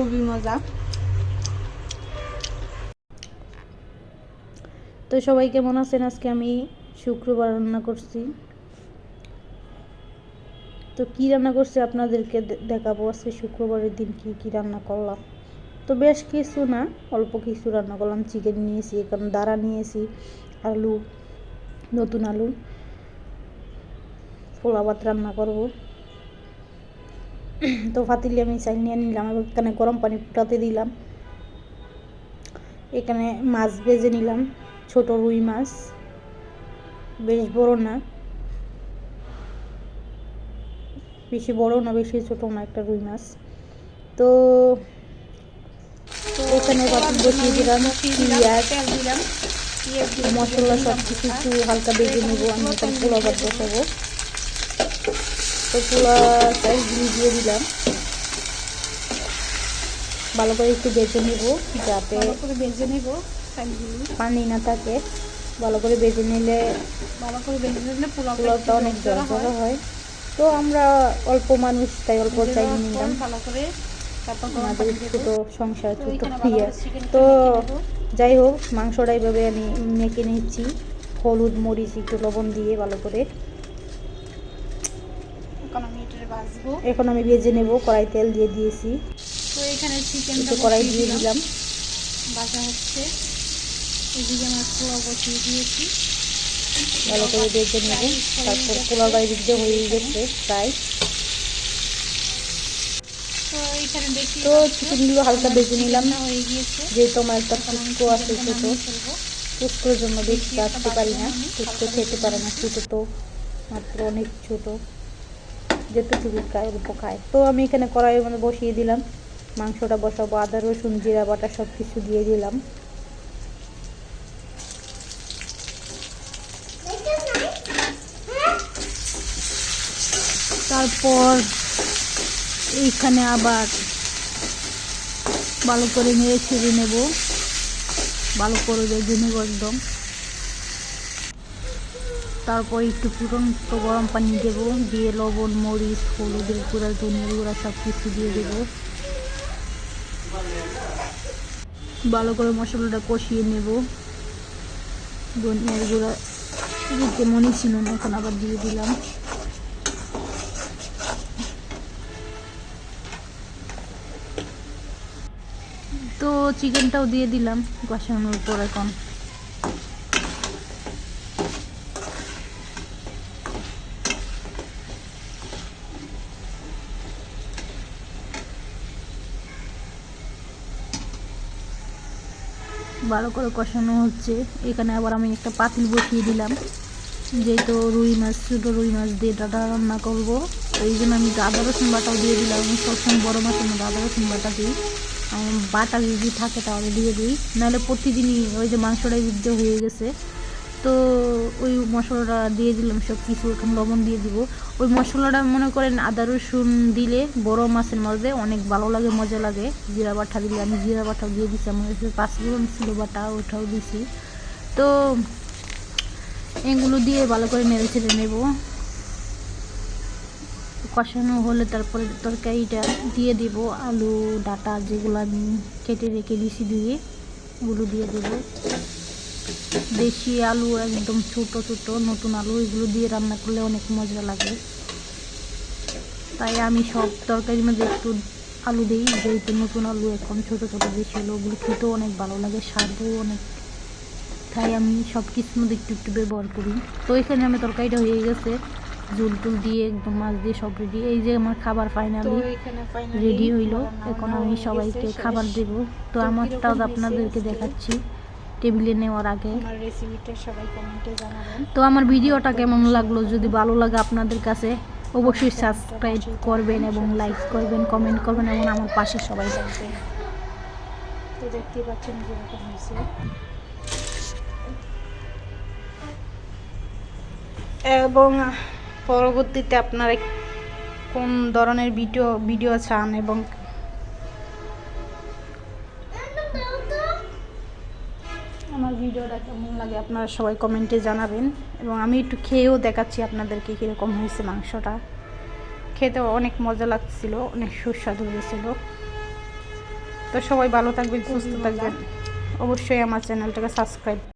খুবই মজা। তো সবাই কেমন আছেন? আজকে আমি শুক্রবার রান্না করছি। তো কি রান্না করছি আপনাদেরকে দেখাবো আজকে শুক্রবারের দিন কি কি রান্না করলাম। তো বেশ কিছু না, অল্প কিছু রান্না করলাম। চিকেন নিয়েছি, এখানে দাঁড়া নিয়েছি, আলু, নতুন আলু পোলা ভাত রান্না করব। তো ফাতিলি আমি চাই নিয়ে নিলাম এবং এখানে গরম পানি ফুটাতে দিলাম। এখানে মাছ ভেজে নিলাম, ছোট রুই মাছ। বেশ বড় না। বেশি বড় না, বেশি ছোট না একটা রুই মাছ। তো এখানে পাতিল বসিয়ে দিলাম, পেঁয়াজ, মশলা সব কিছু একটু হালকা বেজে নেব, আমি এখানে পোলা ভাত বসাবো। তো চাইজ দিয়ে দিলাম। ভালো করে একটু বেজে নেব যাতে ভালো করে ভেজে নেব পানি না থাকে। ভালো করে বেজে নিলে ভালো করে ভেজে নিলে পোলাওটা অনেক জড়া হয়। তো আমরা অল্প মানুষ তাই অল্প চাই নিলাম। ভালো করে আমাদের। ছোট সংসার ছোট ইয়ে তো যাই হোক মাংসটা এইভাবে আমি মেখে নিচ্ছি। হলুদ মরিচ একটু লবণ দিয়ে ভালো করে। ভাজবো। এখন আমি ভেজে নেব কড়াই তেল দিয়ে দিয়েছি। তো এখানে চিকেনটা কড়াই দিয়ে দিলাম। ভাজা হচ্ছে। এদিকে আমার পোলাও বসিয়ে দিয়েছি। ভালো করে ভেজে নেব। তারপর পোলাও গাড়ি দিতে হয়ে গেছে প্রায়। তো চিকেনগুলো হালকা ভেজে নিলাম। যেহেতু আমার একটা ফুচকো আছে ছোটো ফুচকোর জন্য বেশি আসতে পারি না। ফুচকো খেতে পারে না। ছোটো তো মাত্র অনেক ছোটো। যেটুকু খায় অল্প খায় তো আমি এখানে কড়াইয়ের মধ্যে বসিয়ে দিলাম। মাংসটা বসাবো, আদা, রসুন, জিরা, বাটা সব কিছু দিয়ে দিলাম। তারপর এইখানে আবার ভালো করে নিয়ে ছেড়ে নেব। ভালো করে নেব একদম। তারপর একটু ফুটন্ত গরম পানি দেব, দিয়ে লবণ, মরিচ, হলুদের গুঁড়া, ধনিয়ার গুঁড়া সব কিছু দিয়ে দেবো। ভালো করে মশলাটা কষিয়ে নেব। ধনিয়ার গুঁড়া দিতে মনে ছিল না, এখন আবার দিয়ে দিলাম। তো চিকেনটাও দিয়ে দিলাম কষানোর পর এখন। ভালো করে কষানো হচ্ছে। এখানে আবার আমি একটা পাতিল বসিয়ে দিলাম। যেহেতু রুই মাছ, ছোটো রুই মাছ দিয়ে ডাটা রান্না করব। এই জন্য আমি আদা, রসুন বাটাও দিয়ে দিলাম। সবসময় বড়ো মাছের মধ্যে আদা, রসুন বাটা দিই। বাটা যদি থাকে তাহলে দিয়ে দিই। নাহলে প্রতিদিনই ওই যে মাংসটাই যুদ্ধ হয়ে গেছে। তো ওই মশলাটা দিয়ে দিলাম, সব কিছু এখন লবণ দিয়ে দিব। ওই মশলাটা মনে করেন আদা রসুন দিলে বড় মাছের মধ্যে অনেক ভালো লাগে, মজা লাগে। জিরা বাটা দিলে আমি জিরা বাটাও দিয়ে দিচ্ছি আমার কাছে ফোড়ন ছিল বাটা, ওটাও দিছি। তো এগুলো দিয়ে ভালো করে নেড়ে ছেড়ে নেব। কষানো হলে তারপরে তরকারিটা দিয়ে দেব, আলু, ডাটা যেগুলো আমি কেটে রেখে দিছি দিয়ে ওগুলো দিয়ে দেবো। দেশি আলু একদম ছোট ছোট নতুন আলু এগুলো দিয়ে রান্না করলে অনেক মজা লাগে। তাই আমি সব তরকারির মধ্যে একটু আলু দিই যেহেতু নতুন আলু এখন ছোট ছোট দেশি আলু ওগুলো খেতেও অনেক ভালো লাগে স্বাদও অনেক। তাই আমি সব কিছুর মধ্যে একটু একটু ব্যবহার করি। তো এখানে আমি তরকারিটা হয়ে গেছে। ঝুল টুল দিয়ে একদম মাছ দিয়ে সব রেডি এই যে আমার খাবার ফাইনালি রেডি হইল। এখন আমি সবাইকে খাবার দেব। তো তো আমারটাও আপনাদেরকে দেখাচ্ছি। টেবিলে নেওয়ার আগে। আমার রেসিপিটা সবাই কমেন্টে জানাবেন। তো আমার ভিডিওটা কেমন লাগল? যদি ভালো লাগে আপনাদের কাছে অবশ্যই সাবস্ক্রাইব করবেন এবং লাইক করবেন কমেন্ট করবেন এবং আমার পাশে সবাই থাকবেন। তো দেখতে পাচ্ছেন কীরকম হয়েছে। এবং পরবর্তীতে আপনারা কোন ধরনের ভিডিও ভিডিও চান এবং আমার ভিডিওটা কেমন লাগে আপনারা সবাই কমেন্টে জানাবেন। এবং আমি একটু খেয়েও দেখাচ্ছি আপনাদেরকে কীরকম হয়েছে মাংসটা। খেতে অনেক মজা লাগছিল অনেক সুস্বাদু হয়েছিল। তো সবাই ভালো থাকবেন সুস্থ থাকবেন। অবশ্যই আমার চ্যানেলটাকে সাবস্ক্রাইব